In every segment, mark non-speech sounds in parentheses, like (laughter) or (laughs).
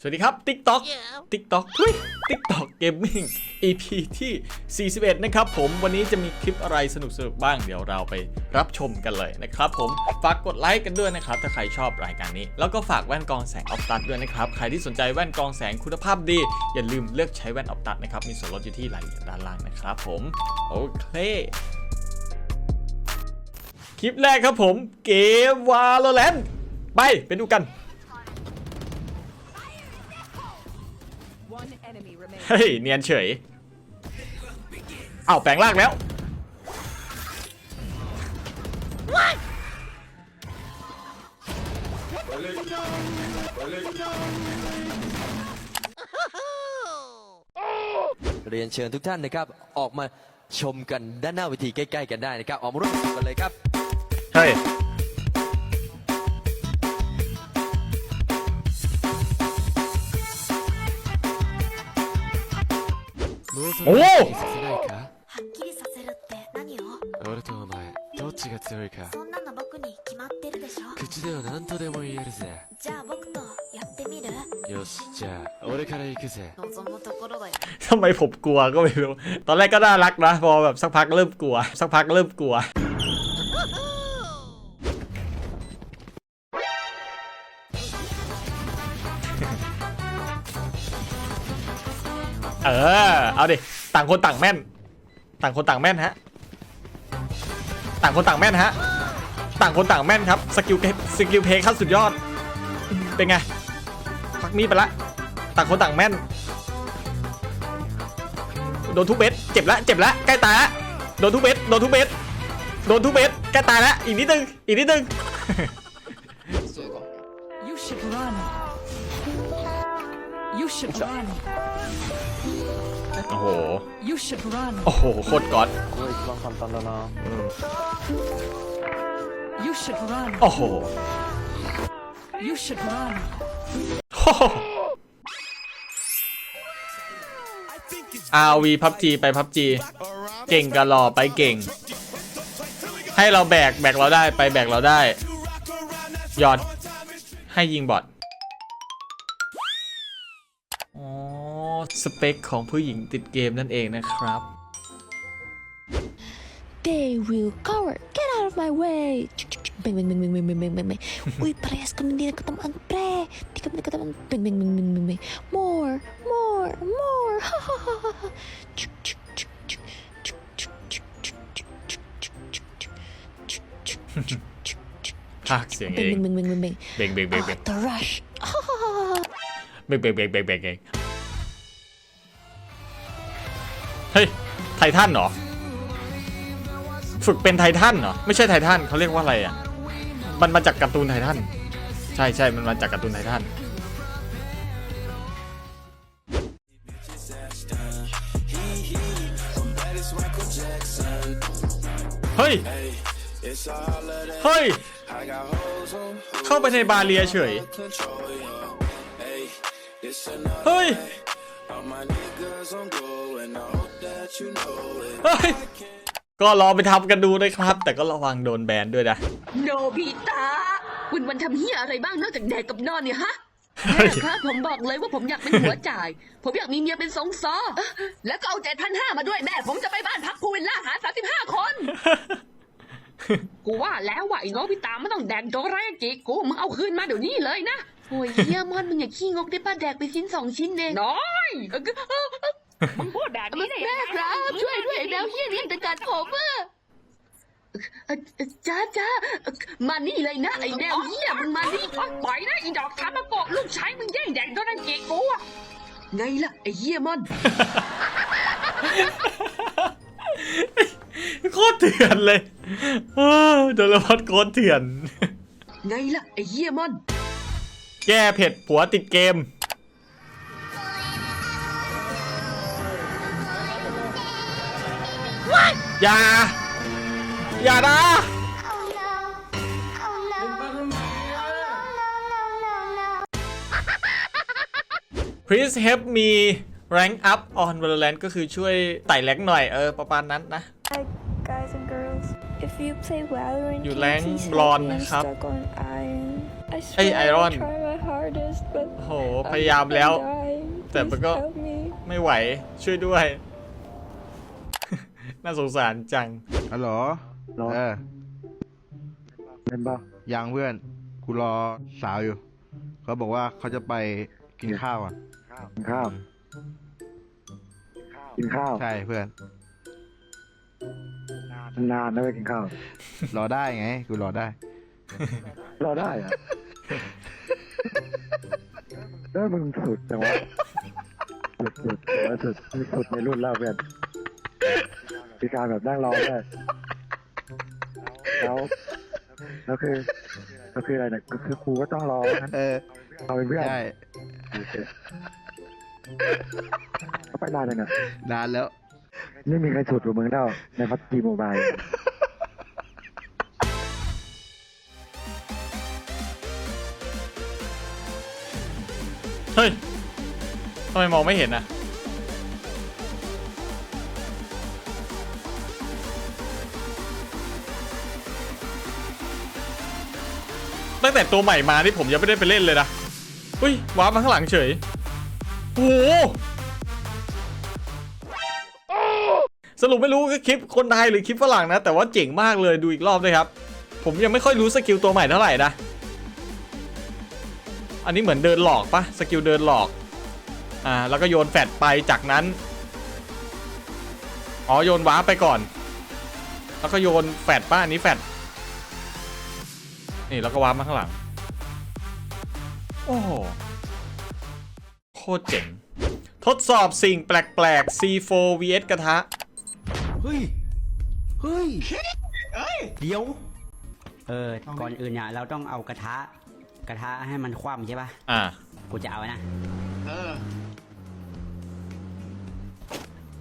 สวัสดีครับ TikTok TikTok ทุย TikTok Gaming EP ที่ 41 นะครับผมวันนี้จะมีคลิปอะไรสนุกๆบ้างเดี๋ยวเราไปรับชมกันเลยนะครับผม ฝากกดไลค์กันด้วยนะครับ ถ้าใครชอบรายการนี้ แล้วก็ฝากแว่นกรองแสงออฟตัดด้วยนะครับ ใครที่สนใจแว่นกรองแสงคุณภาพดี อย่าลืมเลือกใช้แว่นออฟตัดนะครับ มีส่วนลดอยู่ที่รายละเอียดด้านล่างนะครับผมโอเคคลิปแรกครับผมเกมวาโลแรนไปไปดูกัน เฮ้ยเนียนเฉยเอาแปลงร่างแล้วเรียนเชิญทุกท่านนะครับ ออกมาชมกันด้านหน้าเวทีใกล้ ๆ กันได้นะครับ ออกมาร่วมสนุกกันเลยครับ เฮ้ย おおさせないかはっきりさせるって何よ俺とお前どっちが強いかそんなの僕に決まってるでしょ口では何とでも言えるぜじゃあ僕とやってみるよしじゃあ俺から行くぜ望むところだよ ทำไมผมกลัวก็ไม่รู้ ตอนแรกก็น่ารักนะ พอแบบสักพักเริ่มกลัว สักพักเริ่มกลัว เออ เอาดิ ต่างคนต่างแม่น ต่างคนต่างแม่นฮะ ต่างคนต่างแม่นฮะ ต่างคนต่างแม่นครับ สกิลเพสกิลเพย์ขั้นสุดยอด เป็นไง พักมีดไปละ ต่างคนต่างแม่น โดนทุกเม็ดเจ็บแล้วเจ็บแล้วใกล้ตายแล้วโดนทุกเม็ดโดนทุกเม็ดโดนทุกเม็ดใกล้ตายแล้วอีกนิดนึง อีกนิดนึง You should run. You should run. โอ้โห You should run. โอ้โห โคตรก๊อต You should run. โอ้โห You should run. อาวีพับจีไปพับจีเก่งกับหล่อไปเก่ง ให้เราแบกแบกเราได้ไปแบกเราได้หยอดให้ยิงบอท สเปคของผู้หญิงติดเกมนั่นเองนะครับ They will cover. Get out of my way. Bang bang bang bang bang bang bang bang bang. Uy, parehas kami hindi nagkatamaan, pre. Di kami nagkatamaan. Bang bang bang bang bang bang. More, more, more. Ha ha ha ha. ha. Chuk, chuk, chuk, chuk. Chuk, chuk, chuk, chuk, chuk, chuk, chuk, chuk, chuk. Chuk, chuk, chuk, chuk, chuk. ภาคเสียงเอง Bang bang bang bang bang bang. เบ่งเบ่งเบ่งเบ่ง Ah, the rush. Ha ha ha ha. เบ่งเบ่งเบ่งเบ่งเบ่ง ไททันเหรอ ฝึกเป็นไททันเหรอ ไม่ใช่ไททันเขาเรียกว่าอะไรอะ มันมาจากการ์ตูนไททัน ใช่ใช่มันมาจากการ์ตูนไททันเฮ้ย เฮ้ย เข้าไปในบาเรียเฉย เฮ้ย เฮ้ยก็ลองไปทำกันดูนะครับ แต่ก็ระวังโดนแบนด้วยนะ โนบิตะวันวันๆทำเฮียอะไรบ้างนอกจากแดกกับนอนเนี่ยฮะเฮ้ยแม่ครับผมบอกเลยว่าผมอยากเป็นหัวจ่าย ผมอยากมีเมียเป็นสองซอเอ้อแล้วก็เอาเจ็ดพันห้ามาด้วยแม่ ผมจะไปบ้านพักพูวิลล่าหาสามสิบห้าคน กูว่าแล้วว่าไอ้โนบิตะไม่ต้องแดกโดราเอกิกูมึงเอาคืนมาเดี๋ยวนี้เลยนะ โอ้ยเฮียมอนมึงอย่าขี้งกได้ป้าแดกไปชิ้นสองชิ้นเองน้อยเอ้อเอ้อเอ้อ มึงพูดแบบนี้ได้ยังไงแม่ครับ ช่วยด้วยไอ้แมวเฮียนี่จะกัดผมอะเอ่อเอ่อจ้าจ้าเอ่อมานี่เลยนะไอ้แมวเฮียมึงมานี่ปล่อยนะไอ้ดอกทามาโกะลูกชายมึงแย่งแดกโดราเอกิกูอะไงล่ะไอ้เฮียมอนโคตรเถื่อนเลยเออโดนละพัดโคตรเถื่อน ไงล่ะไอ้เฮียมอนแก้เผ็ดผัวติดเกม อย่า อย่านะ Please help me rank up on Valorant ก็คือช่วยไต่แรงหน่อยเออประมาณนั้นนะ Hi guys and girls. If you play Valorant, You can rank please help blonde me? I'm นะครับ stuck on iron. I เอ้ย swear Iron I try my hardest. hardest, but โอ้โห I'm- พยายามแล้ว I'm dying. แต่มัน Please ก็ help me. ไม่ไหวช่วยด้วย น่าสงสารจัง ฮัลโหลเออเล่นป่ะยังเพื่อน กูรอสาวอยู่ เขาบอกว่าเขาจะไปกินข้าวอะ กินข้าว กินข้าวใช่เพื่อน นานนะไปกินข้าว รอได้ไง กูรอได้ รอได้อะเออมึงสุดจังวะสุดสุดถือว่าสุดสุดในรุ่นแล้วเพื่อน มีการแบบนั่งรอด้วยแล้วแล้วคือก็คืออะไรเนี่ยก็คือครูก็ต้องรองั้นเออเอาเป็นเพื่อนใช่โอเคเขาไปนานยังไงนานแล้วนี่มีใครสุดกว่ามึงเท่าในพับจีโมบายเฮ้ยทำไมมองไม่เห็นนะ ตั้งแต่ตัวใหม่มานี่ผมยังไม่ได้ไปเล่นเลยนะเฮ้ยว้าร์ปมาข้างหลังเฉยโอ้สรุปไม่รู้คือคลิปคนไทยหรือคลิปฝรั่งนะ แต่ว่าเจ๋งมากเลยดูอีกรอบด้วยครับ ผมยังไม่ค่อยรู้สกิลตัวใหม่เท่าไหร่นะ อันนี้เหมือนเดินหลอกปะสกิลเดินหลอก อ่า แล้วก็โยนแฟดไปจากนั้น อ๋อ โยนว้าไปก่อน แล้วก็โยนแฟดป้าอันนี้แฟด นี่แล้วก็ว้าร์ปมาข้างหลัง โอ้โห โคตรเจ๋ง ทดสอบสิ่งแปลกๆ C4 vs กระทะ เฮ้ย เฮ้ยเดี๋ยว เออก่อนอื่นเนี่ยเราต้องเอากระทะ กระทะให้มันคว่ำใช่ปะอ่า กูจะเอานะ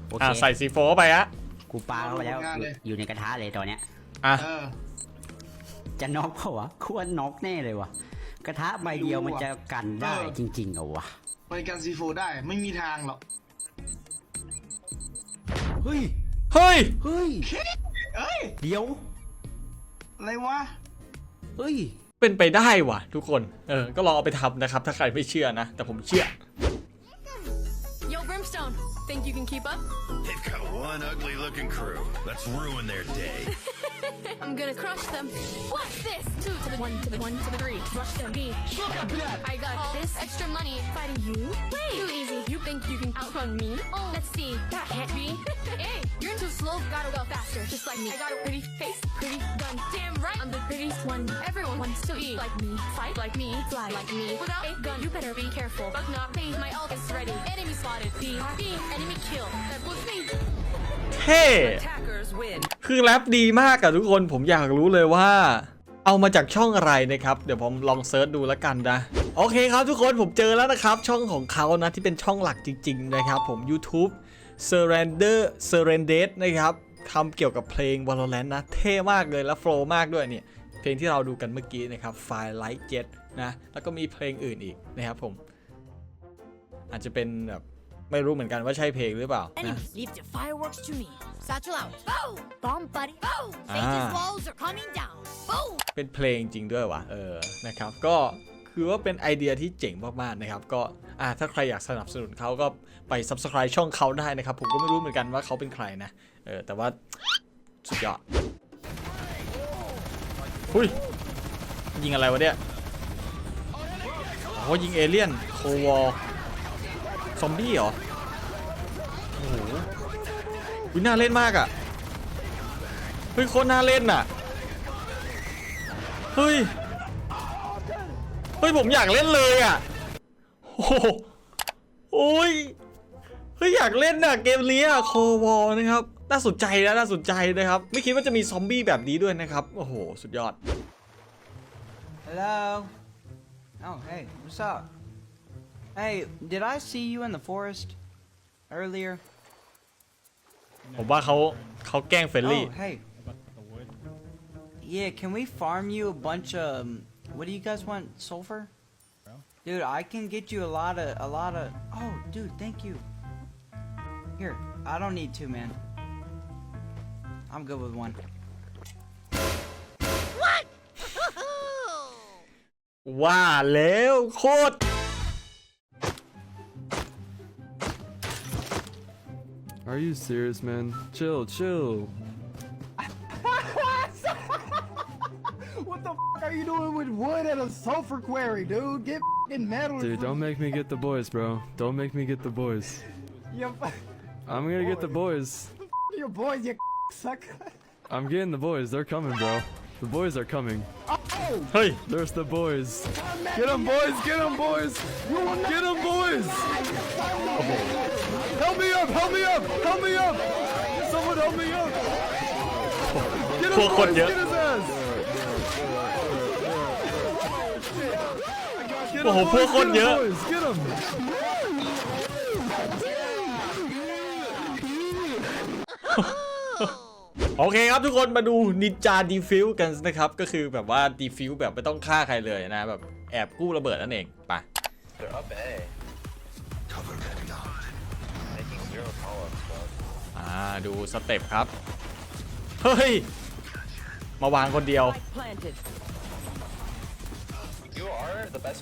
โอเคอ่าใส่ C4 เข้าไปอะกูปาเข้าไปแล้วอยู่อยู่ในกระทะเลยตอนเนี้ย อะ จะน็อกเปล่าวะกูว่าน็อกแน่เลยวะกระทะใบเดียวมันจะกันได้จริงๆเหรอวะไปกันซีโฟได้ไม่มีทางหรอกเฮ้ยเฮ้ย เฮ้ยเอ้ย เดี๋ยวอะไรวะ เฮ้ยเป็นไปได้ว่ะ ทุกคน เออ ก็ลองเอาไปทำนะครับ ถ้าใครไม่เชื่อนะ แต่ผมเชื่อ Yo, Brimstone. Think you can keep up? They've got one ugly looking crew. Let's ruin their day. I'm gonna crush them. Watch this. Two to the one to the one to the three. Rush them. Me. I got all this extra money fighting you. Wait. Too easy. You think you can outrun me? Oh, let's see. That can't be. (laughs) hey, you're too slow. Gotta go faster. Just like me. I got a pretty face, pretty gun. Damn right. I'm the prettiest one. Everyone wants to be like me. Fight like me. Fly like me. Without a gun, you better be careful. But not me. My ult is ready. Enemy spotted. B. B. Enemy kill. That was me. เท่ (laughs) คือแรปดีมากอะทุกคน ผม มอยากรู้เลยว่า เอามาจากช่องอะไรนะครับ เดี๋ยวผมลองเซิร์ชดูแล้วกันนะโอเคครับทุกคนผมเจอแล้วนะครับ ช่องของเขานะที่เป็นช่องหลักจริง ๆ นะครับ ผม YouTube Surrender Surrender นะครับทำเกี่ยวกับเพลง Valorant นะ เท่มากเลยแล้วโฟล์มากด้วยเนี่ย เพลงที่เราดูกันเมื่อกี้นะครับ Firelight Jet นะ แล้วก็มีเพลงอื่นอีกนะครับผม อาจจะเป็นแบบ ไม่รู้เหมือนกันว่าใช่เพลงหรือเปล่านะ leave the fireworks to me satchel out boom bomb buddy boom Satan's walls are coming down boom เป็นเพลงจริงด้วยวะเออนะครับ ก็คือว่าเป็นไอเดียที่เจ๋งมากๆนะครับ ก็อ่าถ้าใครอยากสนับสนุนเขาก็ไป subscribe ช่องเขาได้นะครับ ผมก็ไม่รู้เหมือนกันว่าเขาเป็นใครนะ เออ แต่ว่า สุดยอดหุยยิงอะไรวะเนี่ยโอ้ยิงเอเลี่ยนโควอล ซอมบี้เหรอ โอ้โหอุ๊ยน่าเล่นมากอะ่ะ เฮ้ยโคตรน่าเล่นอะ เฮ้ย เฮ้ย ผมอยากเล่นเลยอะ โอ้โหโอ้ยเฮ้ยอยากเล่นน่ะเกมนี้อะโควอลนะครับ น่าสนใจนะน่าสนใจนะครับ ไม่คิดว่าจะมีซอมบี้แบบนี้ด้วยนะครับ โอ้โหสุดยอด Hello Oh hey what's up Hey did I see you in the forest earlier ผมว่าเขาเขาแกล้งเฟรนลี่ Oh hey Yeah can we farm you a bunch of um, what do you guys want sulfur Dude I can get you a lot of a lot of Oh dude thank you Here I don't need two man I'm good with one (laughs) ว่าแล้วโคตร Are you serious, man? Chill, chill. (laughs) what the f are you doing with wood at a sulfur quarry, dude? Get f***ing metal. Dude, don't make me get the boys, bro. Don't make me get the boys. I'm gonna boys. get the boys. The (laughs) your boys, you (laughs) suck. I'm getting the boys. They're coming, bro. The boys are coming. Oh. Hey, there's the boys. Get them, boys. Get them, boys. Get them, boys. Help me up. Help me up. Help me up. Someone help me up. Get พว him, กคน boys. เยอะ Get his ass. Get โอ้ him, โหพวก boys. คน Get เย him, อะ boys. Get him. โอเคครับทุกคนมาดูนินจาดีฟิวกันนะครับ ก็คือแบบว่าดีฟิวแบบไม่ต้องฆ่าใครเลยนะ แบบแอบกู้ระเบิดนั่นเองไป อ่าดูสเต็ปครับ เฮ้ย มาวางคนเดียว Planted. You are the best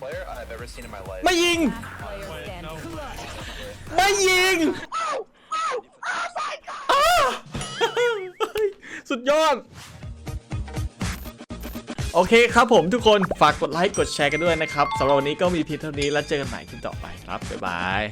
player I've ever seen in my life. ไม่ยิง Player stand. ไม่ยิงอ้าสุดยอด โอเคครับผมทุกคน ฝากกดไลค์ กดแชร์กันด้วยนะครับสำหรับวันนี้ก็มีเพียงเท่านี้แล้วเจอกันใหม่คลิปต่อไปครับ บ๊ายบาย